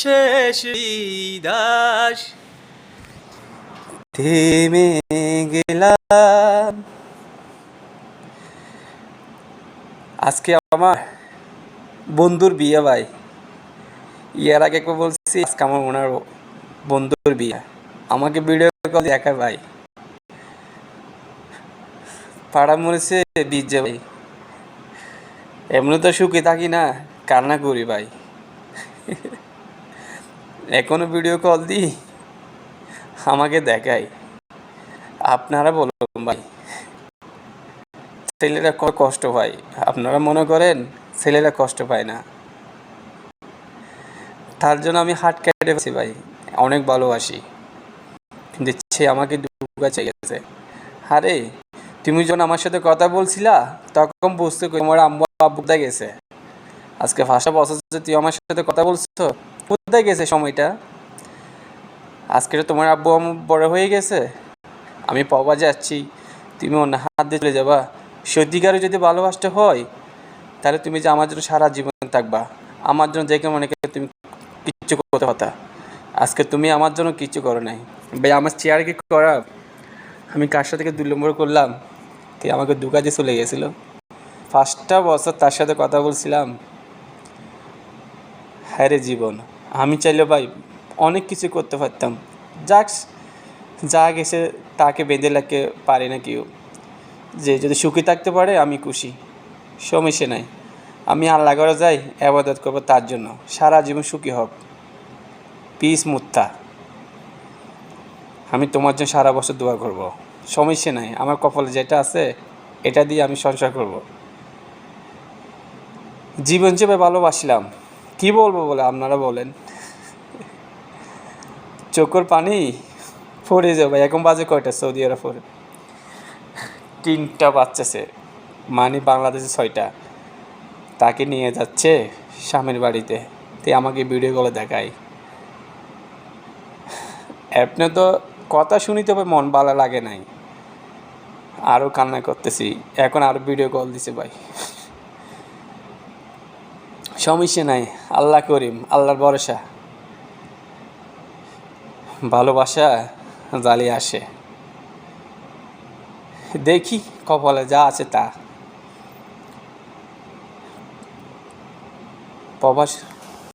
শেষ দাস থেমে গেলাম। আজকে আমার বন্ধুর বিয়ে ভাই। ইয়ার আগে একবার বলছি, আজকে আমার ওনার বন্ধুর বিয়ে। আমাকে ভিডিও কল দেখা ভাই। পাড়া মরেছে বিজে ভাই। এমনি তো সুখে থাকি না, কান্না করি ভাই। এখনও ভিডিও কল দিই? আমাকে দেখাই। আপনারা বলুন ভাই। ছেলেরা কষ্ট পায়। আপনারা মনে করেন ছেলেরা কষ্ট পায় না। তার জন্য আমি হাট কেটে পেয়েছি ভাই। অনেক ভালোবাসি। কিন্তু সে আমাকে দুগা গেছে। আরে, তুমি যখন আমার সাথে কথা বলছিলা, তখন বুঝতে আমার আম্মু আব্বুদা গেছে? আজকে ভাষা যে তুই আমার সাথে কথা বলছো কোথায় গেছে সময়টা? আজকে তো তোমার আব্বু আম্মু বড় হয়ে গেছে? আমি পাওয়া যাচ্ছি। তুমি অন্য হাত দিয়ে চলে যাবা। সত্যিকারে যদি ভালোবাসতে হয়, তাহলে তুমি যে আমার জন্য সারা জীবন থাকবা। আমার জন্য দেখে মনে করে তুমি কিচ্ছু করতে পারতা। আজকে তুমি আমার জন্য কিচ্ছু করো নাই। ভাই, আমার চেয়ার কি করা? আমি কার সাথে দুই নম্বর করলাম? তুই আমাকে দু কাজে চলে গেছিল? ফার্স্টটা বছর তার সাথে কথা বলছিলাম। হ্যাঁ রে জীবন, আমি চাইলে ভাই অনেক কিছু করতে পারতাম। যাক, যা গেছে তাকে বেঁধে লাগতে পারে না কেউ। যে যদি সুখী থাকতে পারে, আমি খুশি। সমস্যা নাই। আমি আল্লাহ করে যাই, আবাদত করব তার জন্য। সারা জীবন সুখী হোক। পিস মুত্তা আমি তোমার জন্য সারা বছর দোয়া করব। সমস্যা নাই। আমার কপালে যেটা আছে, এটা দিয়ে আমি সংসার করব। জীবন চেপে ভালোবাসলাম কি বলব বলে আপনারা বলেন? চোখের পানি পড়ে যাবে এখন বাজে কয়টা? সৌদি আরবের তিনটা বাচ্চা সে মানে বাংলাদেশে ছয়টা। তাকে নিয়ে যাচ্ছে স্বামীর বাড়িতে। তে আমাকে ভিডিও কলে দেখায়। আপনি তো কথা শুনিতে হবে, মন ভালো লাগে নাই। আরও কান্না করতেছি। এখন আরও ভিডিও কল দিছে ভাই। সমস্যা নাই, আল্লাহ করিম, আল্লাহর ভরসা। ভালোবাসা জ্বালিয়ে আসে। দেখি কপালে যা আছে তা। প্রবাস